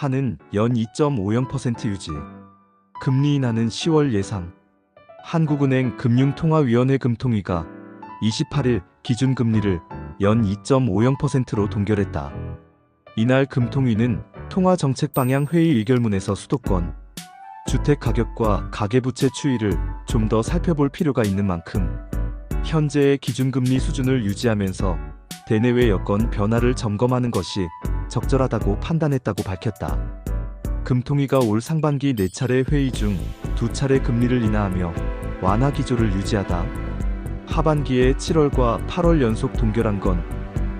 한은 연 2.50% 유지. 금리 인하는 10월 예상. 한국은행 금융통화위원회 금통위가 28일 기준금리를 연 2.50%로 동결했다. 이날 금통위는 통화정책 방향 회의 의결문에서 수도권 주택 가격과 가계부채 추이를 좀 더 살펴볼 필요가 있는 만큼 현재의 기준금리 수준을 유지하면서 대내외 여건 변화를 점검하는 것이 적절하다고 판단했다고 밝혔다. 금통위가 올 상반기 4차례 회의 중 2차례 금리를 인하하며 완화 기조를 유지하다. 하반기에 7월과 8월 연속 동결한 건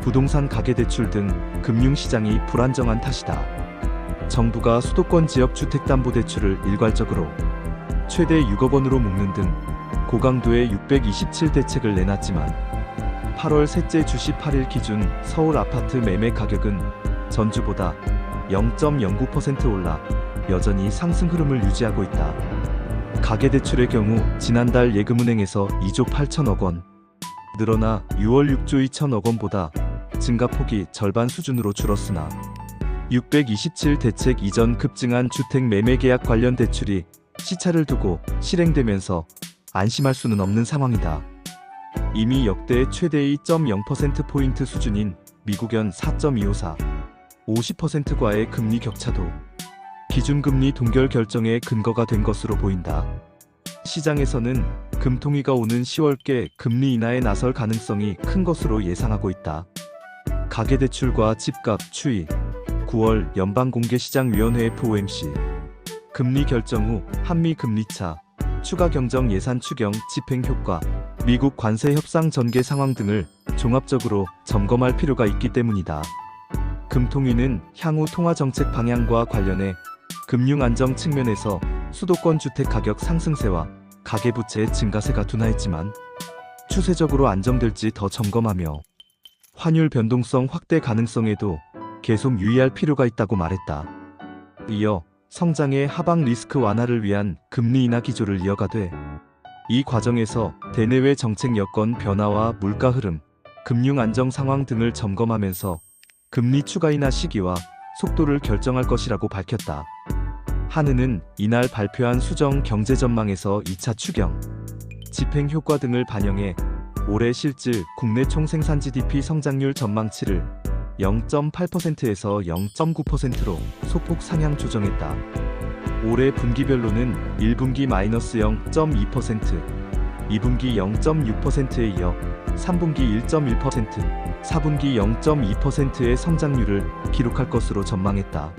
부동산 가계대출 등 금융시장이 불안정한 탓이다. 정부가 수도권 지역 주택담보대출을 일괄적으로 최대 6억 원으로 묶는 등 고강도의 627 대책을 내놨지만 8월 셋째 주시 8일 기준 서울 아파트 매매 가격은 전주보다 0.09% 올라 여전히 상승 흐름을 유지하고 있다. 가계대출의 경우 지난달 예금은행에서 2조 8천억 원 늘어나 6월 6조 2천억 원보다 증가폭이 절반 수준으로 줄었으나 627 대책 이전 급증한 주택 매매 계약 관련 대출이 시차를 두고 실행되면서 안심할 수는 없는 상황이다. 이미 역대 최대의 2.0%포인트 수준인 미국연 4.254, 50%과의 금리 격차도 기준금리 동결 결정의 근거가 된 것으로 보인다. 시장에서는 금통위가 오는 10월께 금리 인하에 나설 가능성이 큰 것으로 예상하고 있다. 가계대출과 집값 추이 9월 연방공개시장위원회 FOMC 금리 결정 후 한미 금리차 추가 경정 예산 추경 집행 효과 미국 관세 협상 전개 상황 등을 종합적으로 점검할 필요가 있기 때문이다. 금통위는 향후 통화 정책 방향과 관련해 금융 안정 측면에서 수도권 주택 가격 상승세와 가계부채 증가세가 둔화했지만 추세적으로 안정될지 더 점검하며 환율 변동성 확대 가능성에도 계속 유의할 필요가 있다고 말했다. 이어 성장의 하방 리스크 완화를 위한 금리 인하 기조를 이어가되 이 과정에서 대내외 정책 여건 변화와 물가 흐름, 금융 안정 상황 등을 점검하면서 금리 추가 인하 시기와 속도를 결정할 것이라고 밝혔다. 한은은 이날 발표한 수정 경제 전망에서 2차 추경, 집행 효과 등을 반영해 올해 실질 국내 총생산 GDP 성장률 전망치를 0.8%에서 0.9%로 소폭 상향 조정했다. 올해 분기별로는 1분기 마이너스 0.2%, 2분기 0.6%에 이어 3분기 1.1%, 4분기 0.2%의 성장률을 기록할 것으로 전망했다.